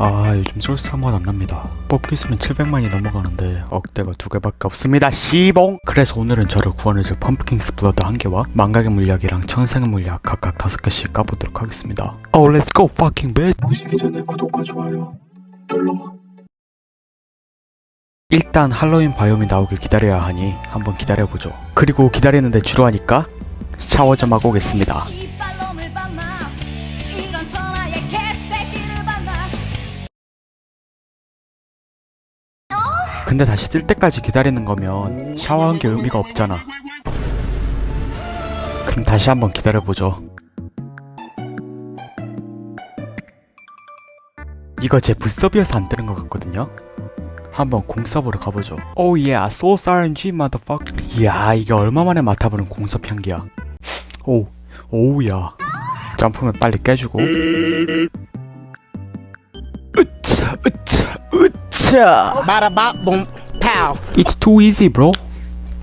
아 요즘 솔스 한번안 납니다. 뽑기 수는 700만이 넘어가는데 억대가 두 개밖에 없습니다. 시봉! 그래서 오늘은 저를 구원해줄 펌프킹스 블러드 한 개와 망각의 물약이랑 천생의 물약 각각 다섯 개씩 까보도록 하겠습니다. Oh let's go fucking bitch! 보시기 전에 구독과 좋아요 눌러 일단 할로윈 바이옴이 나오길 기다려야 하니 한번 기다려보죠. 그리고 기다리는데 지루하니까 샤워 좀 하고 오겠습니다 근데 다시 뜰 때까지 기다리는 거면 샤워한 게 의미가 없잖아. 그럼 다시 한번 기다려보죠. 이거 제 부서비어서 안 뜨는 것 같거든요? 한번 공서보러 가보죠. Oh yeah, Source RNG motherfucker. 이야, 이게 얼마만에 맡아보는 공섭 향기야. 오, 오우야. 점프면 빨리 깨주고. Bop boom pow. It's too easy, bro.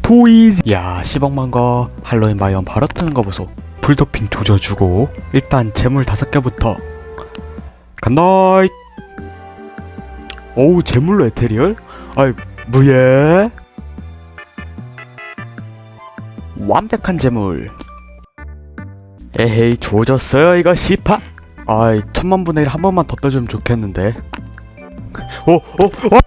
Too easy. 야, 10억만 거 할로윈 바이온 바로 뜨는 거 보소. 풀도핑 조져주고 일단 재물 다섯 개부터 간다. 오우 재물로 에테리얼? 아이 무예. 완벽한 재물. 에헤이 조졌어요 이거 시파. 아이 천만 분의 일 한 번만 더 떠주면 좋겠는데. 오, 오, 오,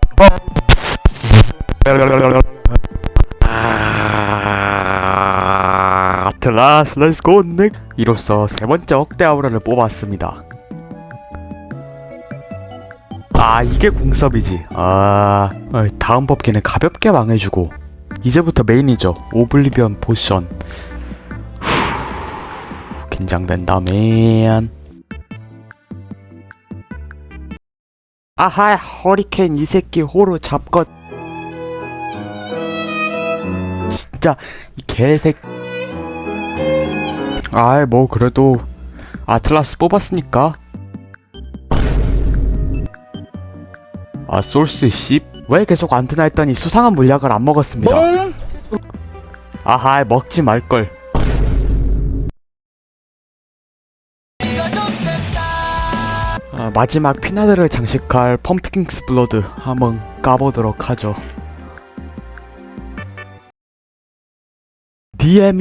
아, 아틀라스 렛츠 고 넥 이로써 세 번째 억대 아우라를 뽑았습니다. 아 이게 공섭이지. 아 어이, 다음 뽑기는 가볍게 망해주고. 이제부터 메인이죠. 오블리비언 포션. 후, 긴장된다 맨 아하 허리케인 이 새끼 호로 잡것. 진짜 이 개색 아이 뭐 그래도 아틀라스 뽑았으니까. 아 솔스 씹왜 계속 안 뜨나 했더니 수상한 물약을 안 먹었습니다. 아하 먹지 말걸 아, 마지막 피나드를 장식할 펌프킹스 블러드 한번 까보도록 하죠. DM